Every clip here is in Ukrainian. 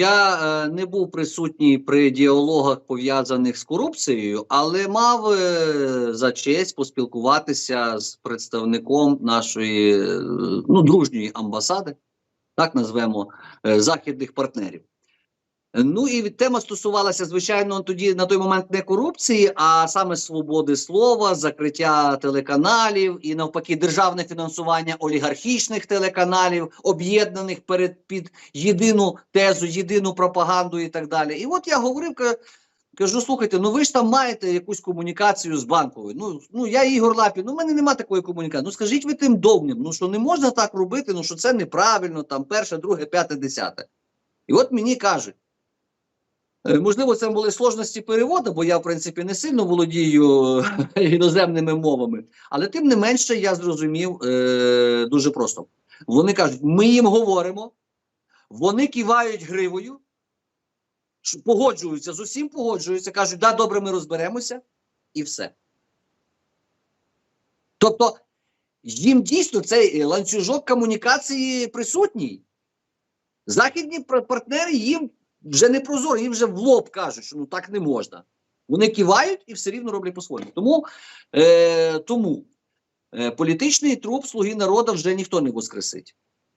Я е, не був присутній при діалогах пов'язаних з корупцією, але мав е, за честь поспілкуватися з представником нашої е, ну, дружньої амбасади, так назвемо західних партнерів. Ну і тема стосувалася, звичайно, тоді на той момент не корупції, а саме свободи слова, закриття телеканалів і навпаки державне фінансування олігархічних телеканалів, об'єднаних перед під єдину тезу, єдину пропаганду і так далі. І от я говорив, кажу: слухайте, ну ви ж там маєте якусь комунікацію з банковою. Ну, ну я Ігор Лапін, ну в мене немає такої комунікації. Ну скажіть ви тим довгим, ну що не можна так робити, ну що це неправильно, там перше, друге, п'яте, десяте. І от мені кажуть. Е, Можливо, це були сложності переводу, бо я, в принципі, не сильно володію е, іноземними мовами. Але тим не менше я зрозумів е, дуже просто. Вони кажуть, ми їм говоримо, вони кивають гривою, погоджуються з усім, погоджуються, кажуть, да, добре, ми розберемося, і все. Тобто, їм дійсно цей ланцюжок комунікації присутній. Західні партнери їм вже не прозоро, їм вже в лоб кажуть, що ну так не можна. Вони кивають і все рівно роблять по-своєму. Тому, е, тому е, політичний труп слуги народу вже ніхто не воскресить.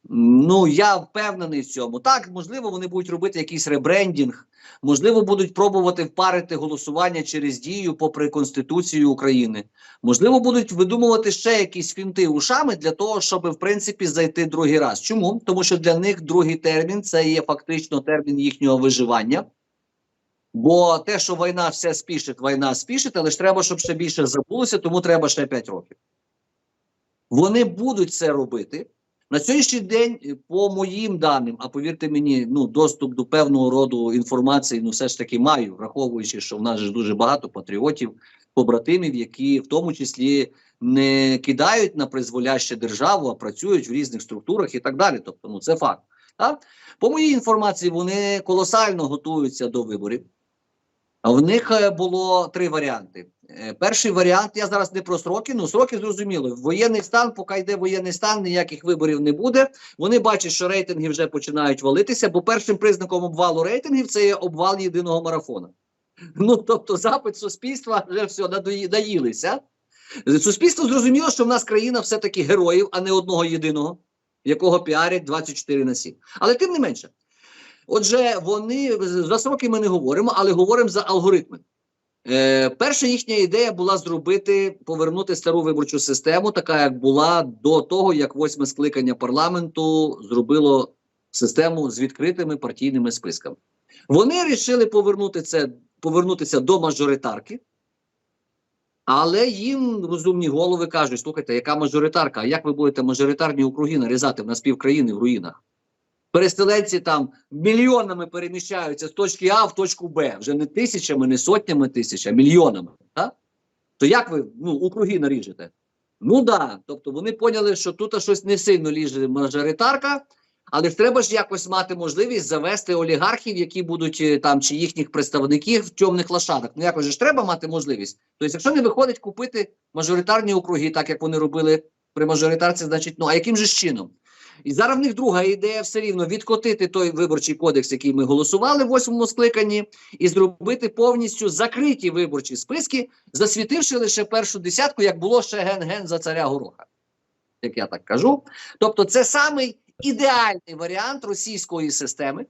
Ну, я впевнений в цьому. Так, можливо, вони будуть робити якийсь ребрендінг, можливо, будуть пробувати впарити голосування через дію попри Конституцію України. Можливо, будуть видумувати ще якісь фінти ушами для того, щоб в принципі зайти другий раз. Чому? Тому що для них другий термін це є фактично термін їхнього виживання. Бо те, що війна все спішить, війна спішить, але ж треба, щоб ще більше забулося, тому треба ще 5 років. Вони будуть це робити. На сьогоднішній день, е, по моїм даним, а повірте мені, ну доступ до певного роду інформації, ну все ж таки маю, враховуючи, що в нас ж дуже багато патріотів, побратимів, які в тому числі не кидають на призволяще державу, а працюють в різних структурах і так далі. Тобто, ну це факт. Так? По моїй інформації, вони колосально готуються до виборів. В них е, було три варіанти. Е, Перший варіант, я зараз не про сроки, ну сроки зрозуміло. Воєнний стан, поки йде воєнний стан, ніяких виборів не буде. Вони бачать, що рейтинги вже починають валитися, бо першим признаком обвалу рейтингів це є обвал єдиного марафону. Ну тобто, запит суспільства вже все наїлися. Суспільство зрозуміло, що в нас країна все-таки героїв, а не одного єдиного, якого піарять 24 на 7. Але тим не менше. Отже, вони за сроки ми не говоримо, але говоримо за алгоритми. Е, перша їхня ідея була зробити повернути стару виборчу систему, така як була до того, як восьме скликання парламенту зробило систему з відкритими партійними списками. Вони вирішили повернути це, повернутися до мажоритарки, але їм розумні голови кажуть: слухайте, яка мажоритарка? Як ви будете мажоритарні округи нарізати в нас півкраїни в руїнах? Переселенці там мільйонами переміщаються з точки А в точку Б, вже не тисячами, не сотнями тисяч, а мільйонами. Так? То як ви ну, округи наріжете? Ну да. Тобто вони поняли, що тут щось не сильно ліже мажоритарка, але ж треба ж якось мати можливість завести олігархів, які будуть е, там чи їхніх представників в темних лошадах. Ну якось ж треба мати можливість. Тобто, якщо не виходить купити мажоритарні округи, так як вони робили при мажоритарці, значить, ну а яким же чином? І зараз в них друга ідея все рівно відкотити той виборчий кодекс, який ми голосували в восьмому скликанні, і зробити повністю закриті виборчі списки, засвітивши лише першу десятку, як було ще ген-ген за царя Гороха. Як я так кажу. Тобто, це самий ідеальний варіант російської системи.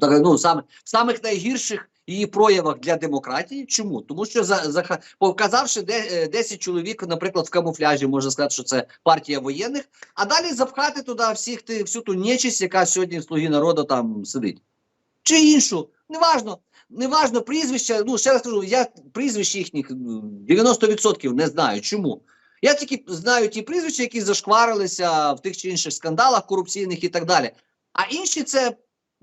Так, Ну, саме самих найгірших її проявах для демократії. Чому? Тому що за, за показавши е, 10 чоловік, наприклад, в камуфляжі, можна сказати, що це партія воєнних, а далі запхати туди всіх ти, всю ту нечисть, яка сьогодні в слуги народу там сидить. Чи іншу, неважно. Неважно прізвища, ну ще раз кажу, я прізвищ їхніх 90% не знаю. Чому? Я тільки знаю ті прізвища, які зашкварилися в тих чи інших скандалах корупційних і так далі. А інші це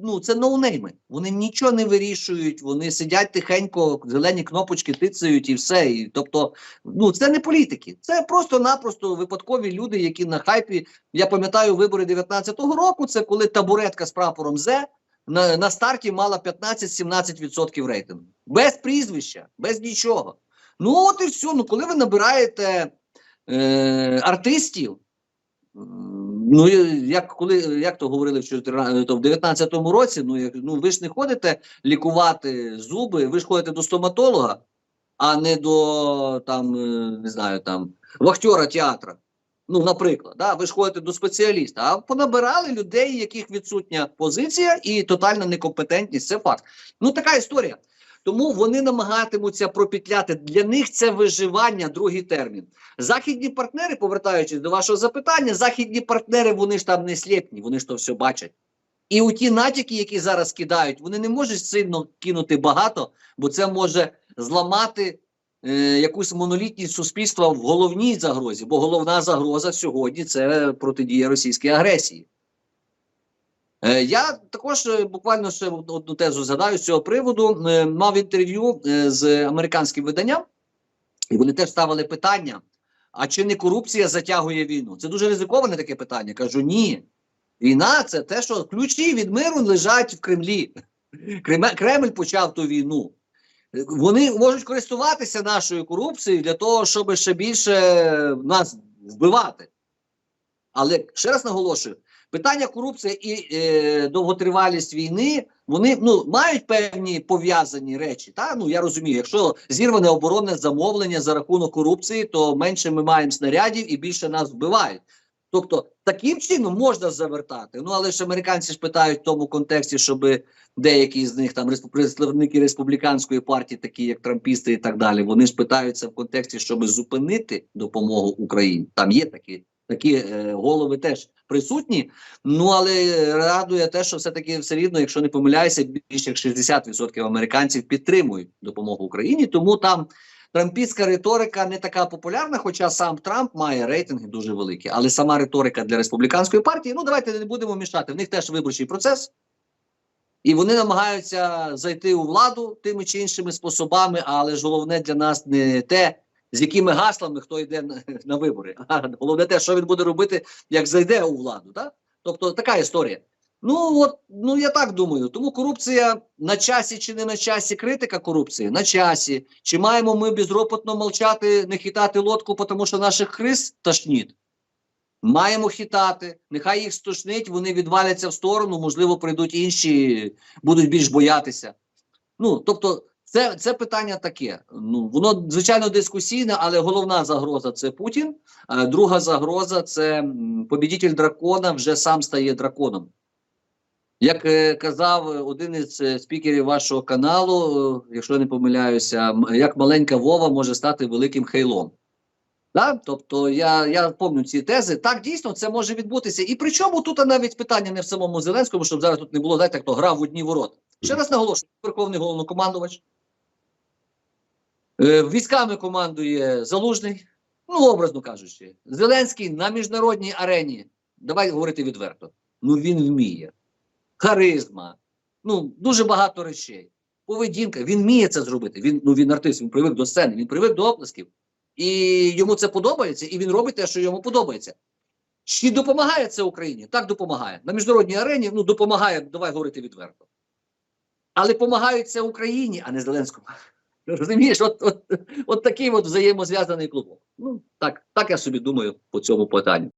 ну це ноунейми. Вони нічого не вирішують, вони сидять тихенько, зелені кнопочки тицають і все. І, тобто, ну це не політики, це просто-напросто випадкові люди, які на хайпі. Я пам'ятаю вибори 19-го року. Це коли табуретка з прапором З на, на старті мала 15-17% рейтингу. Без прізвища, без нічого. Ну от і все. Ну коли ви набираєте е, артистів. Ну, як коли як то говорили в 14, то в 19-му році, ну як ну ви ж не ходите лікувати зуби, ви ж ходите до стоматолога, а не до там, е, не знаю, там вахтера театра. Ну, наприклад, да, ви ж ходите до спеціаліста, а понабирали людей, яких відсутня позиція і тотальна некомпетентність. Це факт. Ну, така історія. Тому вони намагатимуться пропетляти. Для них це виживання, другий термін. Західні партнери, повертаючись до вашого запитання, західні партнери вони ж там не сліпні, вони ж то все бачать. І у ті натяки, які зараз кидають, вони не можуть сильно кинути багато, бо це може зламати е, якусь монолітність суспільства в головній загрозі. Бо головна загроза сьогодні це протидія російській агресії. Е, Я також е, буквально ще одну тезу згадаю з цього приводу. Е, Мав інтерв'ю з американським виданням, і вони теж ставили питання: а чи не корупція затягує війну? Це дуже ризиковане таке питання. Кажу, ні. Війна це те, що ключі від миру лежать в Кремлі. Кремль, почав ту війну. Вони можуть користуватися нашою корупцією для того, щоб ще більше нас вбивати. Але ще раз наголошую: питання корупції і е, довготривалість війни вони ну мають певні пов'язані речі. Та ну я розумію, якщо зірване оборонне замовлення за рахунок корупції, то менше ми маємо снарядів і більше нас вбивають. Тобто таким чином можна завертати. Ну але ж американці ж питають в тому контексті, щоб деякі з них там представники республіканської партії, такі як трампісти і так далі, вони ж питаються в контексті, щоб зупинити допомогу Україні. Там є такі такі е, голови теж присутні. Ну але радує те, що все-таки все рівно, якщо не помиляюся, більше як 60% американців підтримують допомогу Україні. Тому там трампістська риторика не така популярна, хоча сам Трамп має рейтинги дуже великі. Але сама риторика для республіканської партії, ну давайте не будемо мішати. В них теж виборчий процес. І вони намагаються зайти у владу тими чи іншими способами, але ж головне для нас не те, з якими гаслами хто йде на, на вибори. А головне те, що він буде робити, як зайде у владу. Так? Тобто така історія. Ну от ну я так думаю. Тому корупція на часі чи не на часі, критика корупції на часі. Чи маємо ми безропотно мовчати, не хитати лодку, тому що наших христ тошніть? Маємо хитати, нехай їх стошнить, вони відваляться в сторону, можливо, прийдуть інші, будуть більш боятися. Ну, тобто, це, це питання таке. Ну, воно звичайно дискусійне, але головна загроза це Путін. А друга загроза це побідітель дракона вже сам стає драконом. Як е, казав один із е, спікерів вашого каналу, е, якщо я не помиляюся, як маленька Вова може стати великим хейлом. Да? Тобто я, я пам'ятаю ці тези. Так, дійсно, це може відбутися. І причому тут навіть питання не в самому Зеленському, щоб зараз тут не було, знаєте, хто грав в одні ворота. Ще раз наголошую, Верховний головнокомандувач. Е, військами командує Залужний, ну, образно кажучи, Зеленський на міжнародній арені. Давай говорити відверто. Ну він вміє. Харизма, ну дуже багато речей. Поведінка, він вміє це зробити. Він ну він артист, він привик до сцени, він привик до оплесків. І йому це подобається, і він робить те, що йому подобається. Чи допомагає це Україні? Так допомагає. На міжнародній арені ну допомагає, давай говорити відверто. Але допомагають це Україні, а не Зеленському. Розумієш, от, от, от такий от взаємозв'язаний клубок. Ну так, так я собі думаю по цьому питанню.